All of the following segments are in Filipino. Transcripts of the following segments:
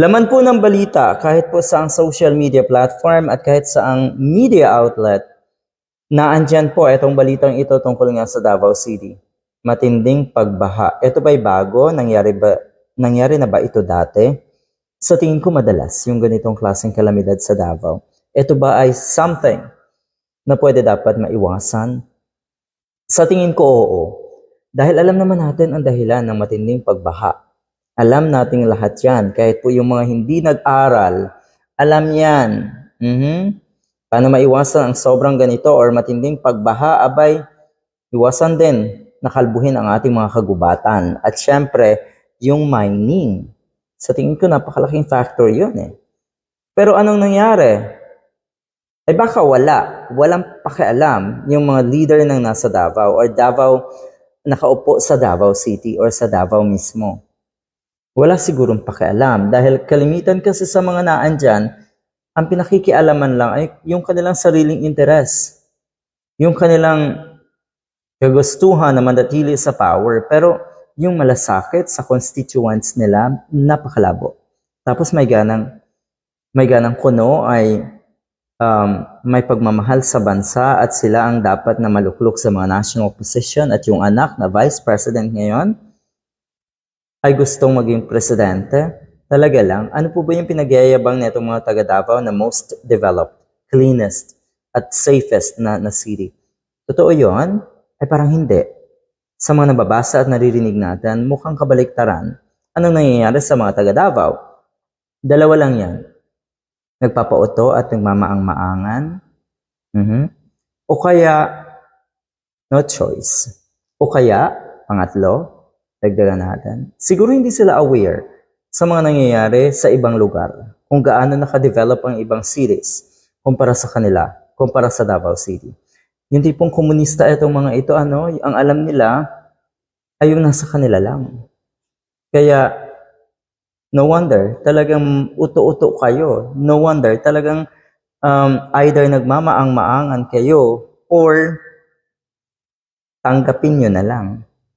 Laman po ng balita kahit po sa ang social media platform at kahit sa ang media outlet na andyan po itong balitang ito tungkol nga sa Davao City. Matinding pagbaha. Ito ba'y bago? Nangyari, ba, nangyari na ba ito dati? Sa tingin ko madalas yung ganitong klaseng kalamidad sa Davao. Ito ba ay something na pwede dapat maiwasan? Sa tingin ko oo. Dahil alam naman natin ang dahilan ng matinding pagbaha. Alam nating lahat yan. Kahit po yung mga hindi nag-aral, alam yan. Mhm. Paano maiwasan ang sobrang ganito or matinding pagbaha? Abay, iwasan din nakalbuhin ang ating mga kagubatan. At syempre, yung mining. Sa tingin ko, napakalaking factor yun eh. Pero anong nangyari? Ay baka wala. Walang pakialam yung mga leader ng nasa Davao or Davao nakaupo sa Davao City or sa Davao mismo. Wala sigurong pakialam dahil kalimitan kasi sa mga naan dyan, ang pinakikialaman lang ay yung kanilang sariling interes. Yung kanilang kagustuhan na mandatili sa power. Pero yung malasakit sa constituents nila, napakalabo. Tapos may ganang, may ganang kuno ay um, may pagmamahal sa bansa at sila ang dapat na maluklok sa mga national position at yung anak na vice president ngayon ay gustong maging presidente. Talaga lang, ano po ba yung pinagyayabang na itong mga taga Davao na most developed, cleanest, at safest na, na city? Totoo yon? Ay parang hindi. Sa mga nababasa at naririnig natin, mukhang kabaliktaran. Anong nangyayari sa mga taga Davao? Dalawa lang yan nagpapauto at nagmamaang-maangan. Mhm. O kaya, no choice. O kaya, pangatlo, dagdagan natin, siguro hindi sila aware sa mga nangyayari sa ibang lugar, kung gaano nakadevelop ang ibang cities kumpara sa kanila, kumpara sa Davao City. Yung tipong komunista itong mga ito, ano, ang alam nila ay yung nasa kanila lang. Kaya, No wonder, talagang uto-uto kayo. No wonder, talagang um, either nagmamaang-maangan kayo or tanggapin nyo na lang.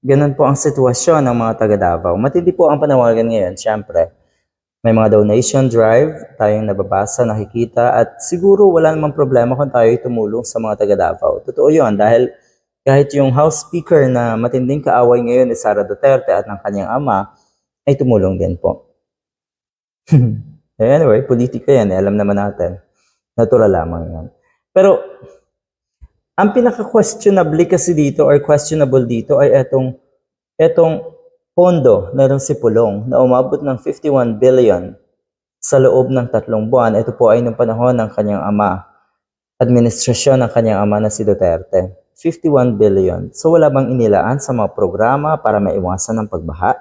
Ganun po ang sitwasyon ng mga taga Davao. Matindi po ang panawagan ngayon, syempre. May mga donation drive, tayong nababasa, nakikita, at siguro wala namang problema kung tayo tumulong sa mga taga Davao. Totoo yun, dahil kahit yung House Speaker na matinding kaaway ngayon ni Sara Duterte at ng kanyang ama, ay tumulong din po. anyway, politika yan, eh, alam naman natin. Natural lamang yan. Pero, ang pinaka-questionable kasi dito or questionable dito ay etong, etong pondo na rin si Pulong na umabot ng 51 billion sa loob ng tatlong buwan. Ito po ay nung panahon ng kanyang ama. Administrasyon ng kanyang ama na si Duterte. 51 billion. So wala bang inilaan sa mga programa para maiwasan ang pagbaha?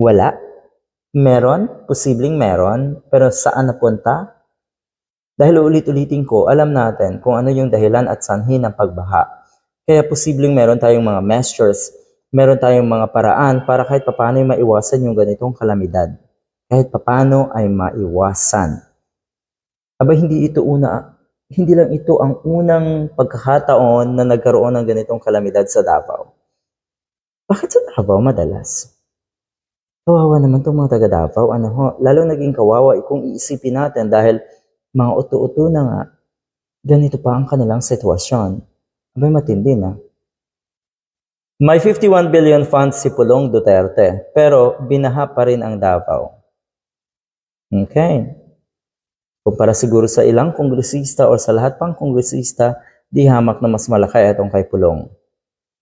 Wala. Meron, posibleng meron, pero saan napunta? Dahil ulit-ulitin ko, alam natin kung ano yung dahilan at sanhi ng pagbaha. Kaya posibleng meron tayong mga measures, meron tayong mga paraan para kahit papano ay maiwasan yung ganitong kalamidad. Kahit papano ay maiwasan. Aba, hindi ito una, hindi lang ito ang unang pagkakataon na nagkaroon ng ganitong kalamidad sa Davao. Bakit sa Davao madalas? Kawawa naman itong mga taga Davao. Ano ho? Lalo naging kawawa kung iisipin natin dahil mga uto-uto na nga, ganito pa ang kanilang sitwasyon. Abay matindi na. May 51 billion funds si Pulong Duterte, pero binaha pa rin ang Davao. Okay. Kumpara siguro sa ilang kongresista o sa lahat pang kongresista, di hamak na mas malaki itong kay Pulong.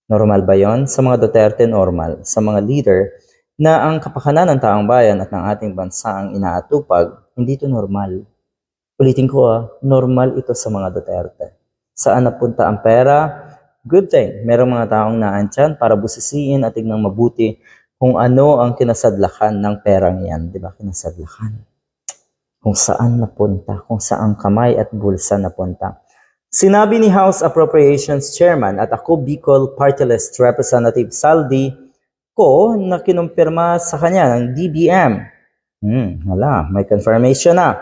Normal ba yon? Sa mga Duterte, normal. Sa mga leader, na ang kapakanan ng taong bayan at ng ating bansa ang inaatupag, hindi ito normal. Ulitin ko ah, normal ito sa mga Duterte. Saan napunta ang pera? Good thing, merong mga taong naantyan para busisiin at tignan mabuti kung ano ang kinasadlakan ng perang yan. Di ba? Kinasadlakan. Kung saan napunta, kung saan kamay at bulsa napunta. Sinabi ni House Appropriations Chairman at ako Bicol Party List Representative Saldi ko na kinumpirma sa kanya ng DBM. Hmm, wala, may confirmation na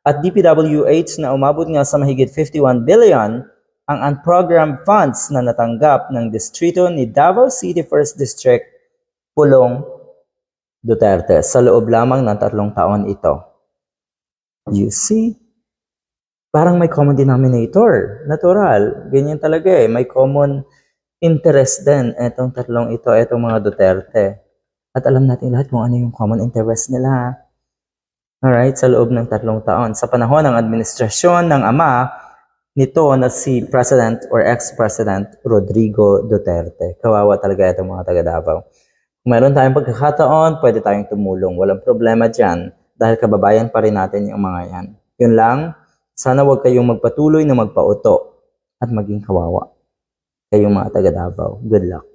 at DPWH na umabot nga sa mahigit 51 billion ang unprogrammed funds na natanggap ng distrito ni Davao City First District, Pulong, Duterte sa loob lamang ng tatlong taon ito. You see? Parang may common denominator. Natural. Ganyan talaga eh. May common interest din etong tatlong ito, etong mga Duterte. At alam natin lahat kung ano yung common interest nila. Alright, sa loob ng tatlong taon. Sa panahon ng administrasyon ng ama nito na si President or ex-President Rodrigo Duterte. Kawawa talaga itong mga taga Davao. Kung meron tayong pagkakataon, pwede tayong tumulong. Walang problema dyan dahil kababayan pa rin natin yung mga yan. Yun lang, sana wag kayong magpatuloy na magpauto at maging kawawa. Kayong mga taga Davao. Good luck.